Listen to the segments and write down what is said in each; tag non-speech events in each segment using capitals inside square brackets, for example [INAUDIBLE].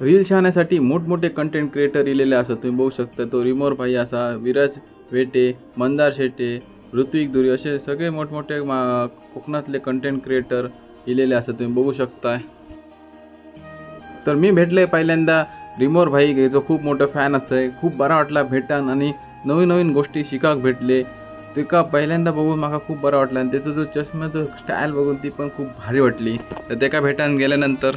Reel शहाण्यासाठी मोठमोठे content creator इलेले असतात तुम्ही बघू शकता. तो रिमोर भाई असा विराज वेटे मंदार शेटे ऋत्विक दुरी असे सगळे मोठमोठे मा कोकणातले कंटेंट क्रिएटर इलेले असतात तुम्ही बघू शकताय. तर मी भेटले पहिल्यांदा रिमोर भाई जो खूप मोठं फॅन असतंय. खूप बरा वाटला भेटान आणि नवीन नवीन गोष्टी शिकाक भेटले. ते का पहिल्यांदा बघून मला खूप बरं वाटलं आणि त्याचा जो चष्म्याचा स्टाईल बघून ती पण खूप भारी वाटली. तर ते का भेटान गेल्यानंतर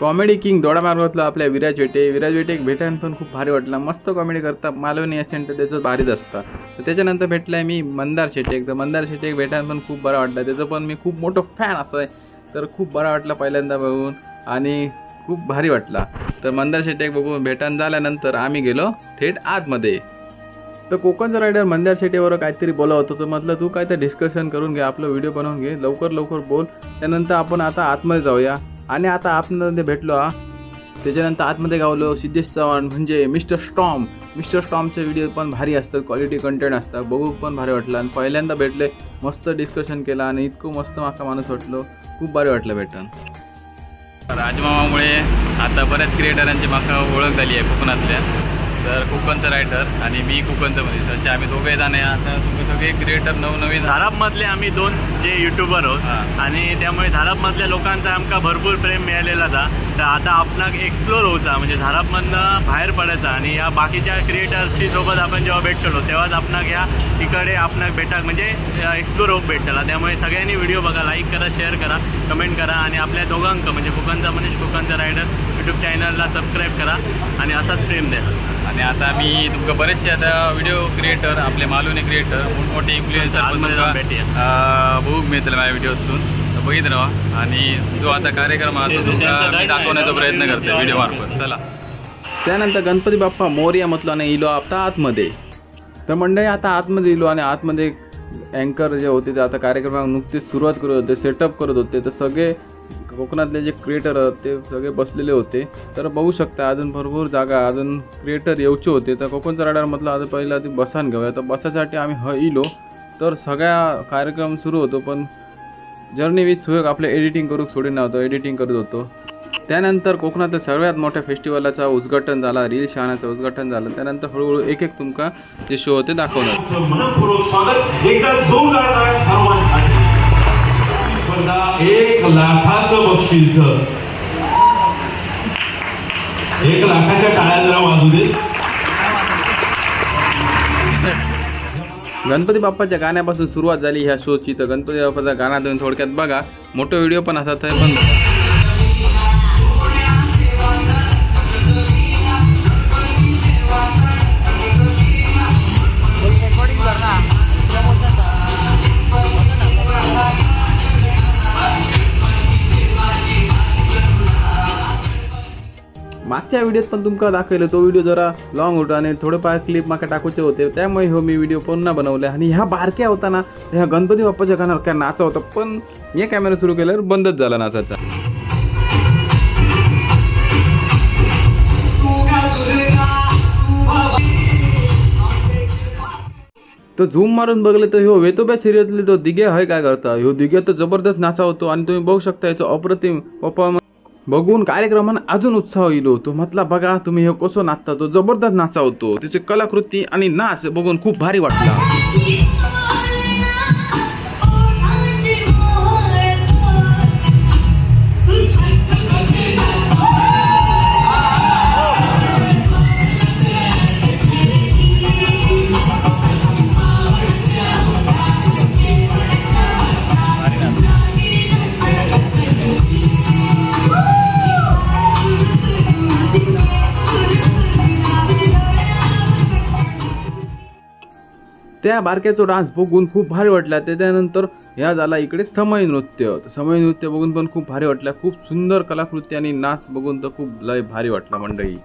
कॉमेडी किंग दोडा मार्गातला आपल्या विराज वेटे. विराज वेटे एक भेटायन पण खूप भारी वाटला. मस्त कॉमेडी करता. मालवणी असेल तर त्याचं भारीच असतं. तर त्याच्यानंतर भेटलाय मी मंदार शेटे तर मंदार शेटे एक पण खूप बरं वाटलं. त्याचं पण मी खूप मोठं फॅन असं आहे. तर खूप बरं वाटलं पहिल्यांदा बघून. आणि खूप भारी वाटला. तर मंदार शेटे एक बघून भेटान झाल्यानंतर आम्ही गेलो थेट आतमध्ये. तर कोकणचा रायडर मंदार शेटेवर काहीतरी बोला होतं. तर म्हटलं तू काय तर डिस्कशन करून घे. आपलं व्हिडिओ बनवून घे. लवकर लवकर बोल. त्यानंतर आपण आता आतमध्ये जाऊया. आणि आता आतमध्ये भेटलो हा. त्याच्यानंतर आतमध्ये गावलो सिद्धेश चव्हाण म्हणजे मिस्टर स्टॉम. मिस्टर स्टॉमचे व्हिडिओ पण भारी असतात क्वालिटी कंटेंट असतात बघू पण भारी वाटलं. आणि पहिल्यांदा भेटले मस्त डिस्कशन केलं आणि इतकं मस्त माका माणूस वाटलो खूप भारी वाटलं भेटून. राजमामामुळे आता बऱ्याच क्रिएटरांची माका ओळख झाली आहे कोकणातल्या. तर कोकणचं रायटर आणि मी कोकणचं मध्ये तसे आम्ही दोघे जण आता तुम्ही सगळे क्रिएटर नवनवीन. धारापमधले आम्ही दोन जे युट्यूबर आहोत. आणि त्यामुळे धारापमधल्या लोकांचा आमका भरपूर प्रेम मिळालेला था तर आता आपणाक एक्सप्लोर होता म्हणजे धारापमधनं बाहेर पडायचा. आणि या बाकीच्या क्रिएटर्सशी सोबत आपण जेव्हा भेटलो तेव्हाच आपणाक या इकडे आपणाक भेटाक म्हणजे एक्सप्लोर होप भेटला त्यामुळे सगळ्यांनी व्हिडिओ बघा लाईक करा शेअर करा कमेंट करा. आणि आपल्या दोघांक म्हणजे कोकणचा मनीष कोकणचा रायडर यूट्यूब चॅनलला सबस्क्राईब करा. आणि असाच प्रेम द्या. आणि आता मी तुमका बरेचसे आता व्हिडिओ क्रिएटर आपले मालवणी क्रिएटर मोठमोठे इन्फ्लुएन्सर बघूक मिळतील माझ्या व्हिडिओतून तर बघित राहा आणि जो आता कार्यक्रम आहे तो तुमका दाखवण्याचा ना, प्रयत्न करते व्हिडिओ मार्फत. चला. त्यानंतर गणपती बाप्पा मोर्या म्हटलं आणि इलो आता आतमध्ये. तर मंडळी आता आतमध्ये इलो आणि आतमध्ये अँकर जे होते ते आता कार्यक्रमाला नुकतीच सुरुवात करत होते सेटअप करत होते. तर सगळे कोकणातले जे क्रिएटर ते सगळे बसलेले होते. तर बघू शकता अजून भरपूर जागा अजून क्रिएटर येऊचे होते. तर कोकणचा राडार आता पहिलं आधी बसान घेऊया. तर बसासाठी आम्ही ह इलो. तर सगळ्या कार्यक्रम सुरू होतो पण जर्नी विथ सुयोग आपलं एडिटिंग करूक सोडून नव्हतं. एडिटिंग करत होतो. त्यानंतर कोकणातल्या सगळ्यात मोठ्या फेस्टिवलाचा उद्घाटन झाला. रील शहाण्याचं उद्घाटन झालं. त्यानंतर हळूहळू एक एक तुमका जे शो होते दाखवणार. मनपूर्वक स्वागत. एकदा जोरदार स्पर्धा एक बक्षीस एक लाखाच्या टाळ्या जरा वाजू दे. गणपती बाप्पाच्या गाण्यापासून सुरुवात झाली ह्या शोची. तर गणपती बाप्पाचा गाणा देऊन थोडक्यात बघा. मोठं व्हिडिओ पण असा थंय पण मागच्या व्हिडिओत पण तुमका दाखवलं. तो व्हिडिओ जरा लॉंग होता आणि थोडेफार क्लिप माका टाकूचे होते. त्यामुळे हो मी व्हिडिओ पुन्हा बनवले. आणि ह्या बारक्या होताना ह्या गणपती बाप्पाच्या गाण्यावर काय नाचा होता पण हे कॅमेरा सुरू केल्यावर बंदच झाला नाचाचा. तर झूम मारून बघले तर ह्यो वेतोब्या सिरियसली तो दिघे आहे काय करता? ह्यो दिघे तर जबरदस्त नाचा होतो आणि तुम्ही बघू शकता याचं अप्रतिम पप्पा बघून कार्यक्रमान अजून उत्साह येलो हो. तो म्हटला बघा तुम्ही हे कसं नाचता? तो जबरदस्त नाचा होतो त्याची कलाकृती आणि नाच बघून खूप भारी वाटला. त्या बारक्याचा डान्स बघून खूप भारी वाटला. त्याच्यानंतर ह्या झाला इकडे समय नृत्य. समय नृत्य बघून पण खूप भारी वाटलं. खूप सुंदर कलाकृती आणि नाच बघून तर खूप लय भारी वाटला मंडळी.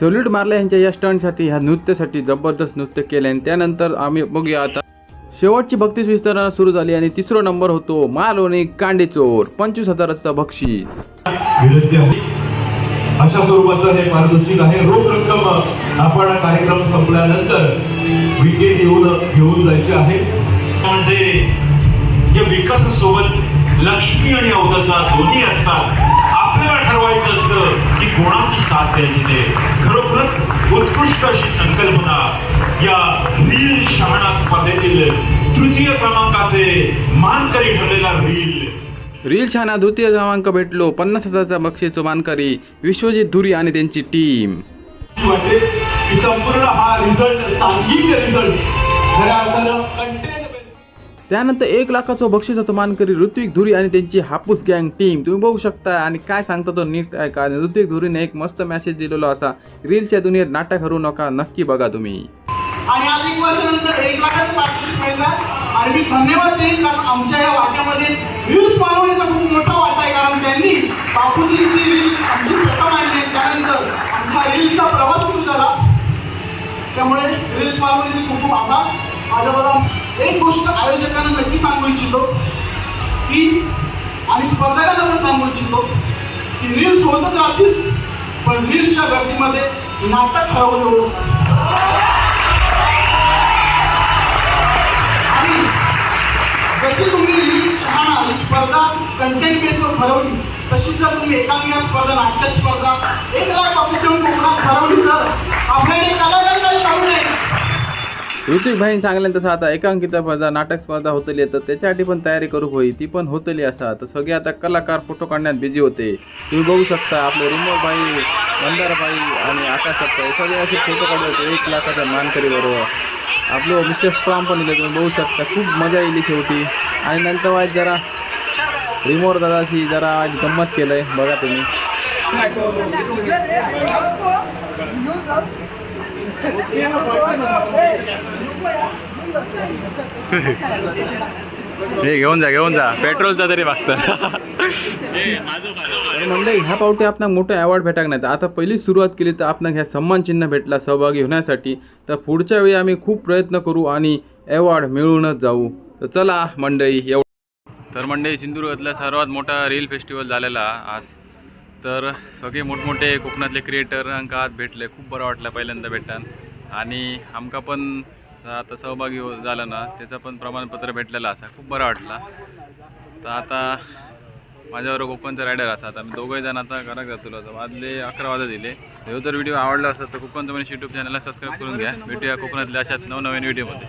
सल्यूट मारले यांच्या या स्टंटसाठी ह्या नृत्यासाठी जबरदस्त नृत्य केले आणि त्यानंतर आम्ही बघूया आता. शेवटची भक्ती विस्तारणा सुरू झाली आणि तिसरा नंबर होतो मालोने कांडेचोर पंचवीस हजाराचा बक्षीस. अशा स्वरूपाचं हे पारितोषिक आहे. रोख रक्कम आपण कार्यक्रम संपल्यानंतर विकेट येऊन घेऊन जायचे आहे. म्हणजे या विकासासोबत लक्ष्मी आणि अवकाशा दोन्ही असतात. आपल्याला ठरवायचं असतं की कोणाची साथ द्यायची ते. खरोखरच उत्कृष्ट अशी संकल्पना या रील शहाणा स्पर्धेतील तृतीय क्रमांकाचे मानकरी ठरलेला रील. रील छाना द्वितीय क्रमांक भेटलो पन्नास हजारचा बक्षीसो मानकरी विश्वजित धुरी आणि त्यांची टीम. वाटते की संपूर्ण हा रिझल्ट सांघिक रिझल्ट खऱ्या अर्थानं त्यानंतर एक लाखाचं बक्षीस होतं मानकरी ऋत्विक धुरी आणि त्यांची हापूस गँग टीम. तुम्ही बघू शकता आणि काय सांगता तो नीट ऐका आणि ऋत्विक धुरीने एक मस्त मेसेज दिलेला असा. रीलच्या दुनियेत नाटक हरू नका नक्की बघा तुम्ही. आणि आज एक वर्षानंतर एक लाखात पार्टिसिपेट मिळतात आणि मी धन्यवाद देईन कारण आमच्या या वाट्यामध्ये रील्स बनवण्याचा खूप मोठा वाटा आहे. कारण त्यांनी बापूजीची रील आमची प्रथम आणली त्यानंतर आमचा रीलचा प्रवास सुरू झाला. त्यामुळे रील्स बनवण्याचे खूप खूप आभार. माझ्या मला एक गोष्ट आयोजकांना नक्की सांगू इच्छितो की आणि स्पर्धकांना पण सांगू इच्छितो की रील्स होतच राहतील पण रील्सच्या गर्दीमध्ये नाटक ठरवलं आणि जशी तुम्ही रील्स शहाणा आणि स्पर्धा कंटेंट बेसवर ठरवली तशी जर तुम्ही एकांगिया स्पर्धा नाट्य स्पर्धा एक लाख बक्षीस ठेवून कोकणात ठरवली तर आपल्याकडे कलाकार काही चालू नये. ऋतिक भाईन सांगल्यान तसं आता एकांकिता स्पर्धा नाटक स्पर्धा होतली तर त्याच्यासाठी पण तयारी करू होई ती पण होतली असा. तर सगळे आता कलाकार फोटो काढण्यात बिझी होते. तुम्ही बघू शकता आपले रिमोट भाई मंदार भाई आणि आकाश सप्ताह हे सगळे असे फोटो काढले होते एक लाखाच्या मानकरी बरोबर. आपलं मिस्टर स्ट्रॉम पण इले तुम्ही बघू शकता खूप मजा येईल शेवटी आणि नंतर वाईट जरा रिमोट दादाशी जरा आज गंमत केलं आहे बघा तुम्ही. [LAUGHS] हे घेऊन जा घेऊन जा. पेट्रोलचा तरी मागतं. [LAUGHS] मंडळी ह्या पावटी आपणाक मोठं अवॉर्ड भेटाक नाही तर आता पहिली सुरुवात केली तर आपणाक ह्या सन्मान चिन्ह भेटला सहभागी होण्यासाठी. तर पुढच्या वेळी आम्ही खूप प्रयत्न करू आणि अवॉर्ड मिळवूनच जाऊ. तर चला मंडळी एव तर मंडळी सिंधुदुर्गातला सर्वात मोठा रील फेस्टिवल झालेला आज. तर सगळे मोठमोठे कोकणातले क्रिएटर आमकां आज भेटले. खूप बरं वाटलं पहिल्यांदा भेटतान आणि आमकां पण आता सहभागी हो झाला ना त्याचं पण प्रमाणपत्र भेटलेलं असा. खूप बरं वाटला. तर आता माझ्याबरोबर कोकणचा रायडर असा आता आम्ही दोघंही जण आता घरात जातो आता वाजले अकरा वाजत दिले हे जर व्हिडिओ आवडला असेल तर कोकणचं म्हणजे यूट्यूब चॅनलला सबस्क्राईब करून घ्या. भेटूया कोकणातल्या अशाच नवनवीन व्हिडिओमध्ये